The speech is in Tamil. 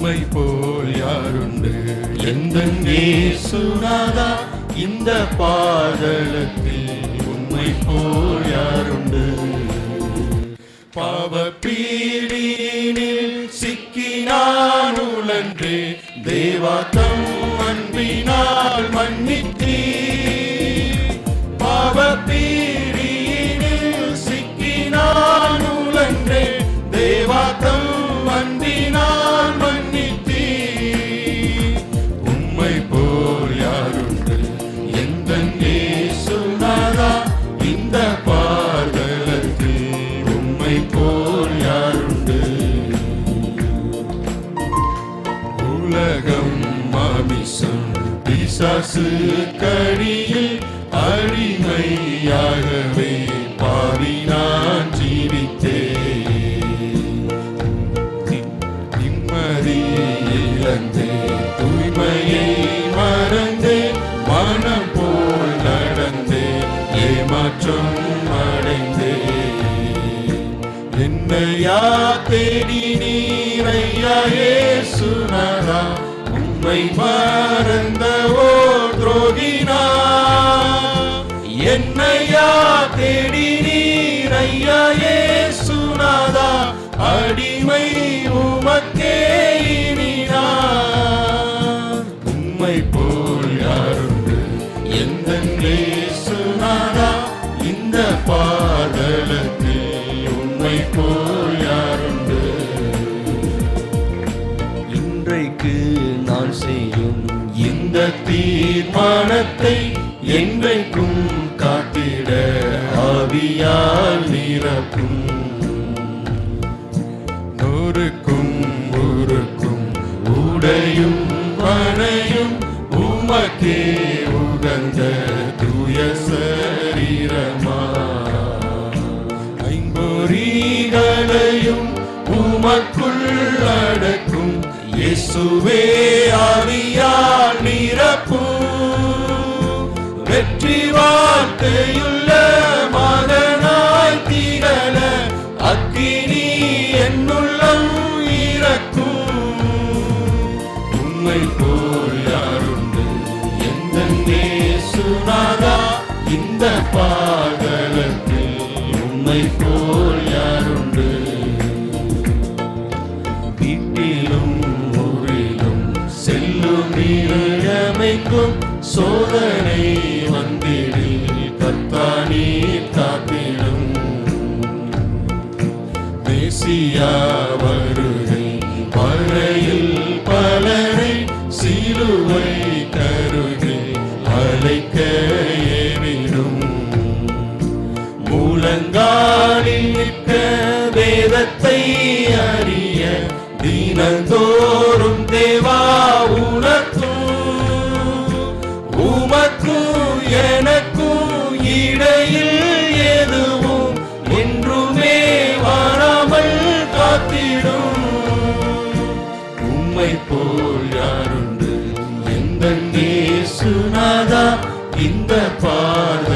உம்மை போல் யாருண்டு? எந்த சுனாதா இந்த பாதலத்தில் உம்மை போல் யாருண்டு? பாவப்பீடினில் சிக்கினான் உழன்று தேவா தம் அன்பினார் உலகம் மாமிசம். பிசாசு கடியில் அடிமையாகவே பாவி நான் ஜீவித்தே நிம்மதி இழந்தே தூய்மையை மறந்தே மனம் போல் நடந்தே ஏமாற்றம் அடைந்தே. என்னையா தேடி நீரையா சுனரா உம்மை மறந்தவோ நான் இந்த தீர்மானத்தை என்றைக்கும் காத்திட ஆவியால் நிரப்பும். நூறுக்கும் ஊருக்கும் உடையும் மனையும் உமக்கே உகந்த தூய சரீரமா. ஐம்பொறிகளையும் உமக்குள் அடக்கும் இயேசுவே வார்த்தையுள்ள மகனாய் திகழ அக்கினி என்னுள்ளம் இறக்கும். உண்மை போல் யாருண்டு? எந்த சுனாதா இந்த பாதலத்தில் உண்மை போல் யாருண்டு? வீட்டிலும் ஊரிலும் செல்லும் நீரமைக்கும் சோதனை வந்திடில் கத்தானி காத்திடும். தேசியா வருகை மழையில் பலரை சிலுவை கருகை அழைக்க ஏவிடும் மூலங்காலில் நிற்க வேதத்தை அறிய தினந்தோறும் உம்மை போல் யாருண்டு? எந்த சுனாதா இந்த பாத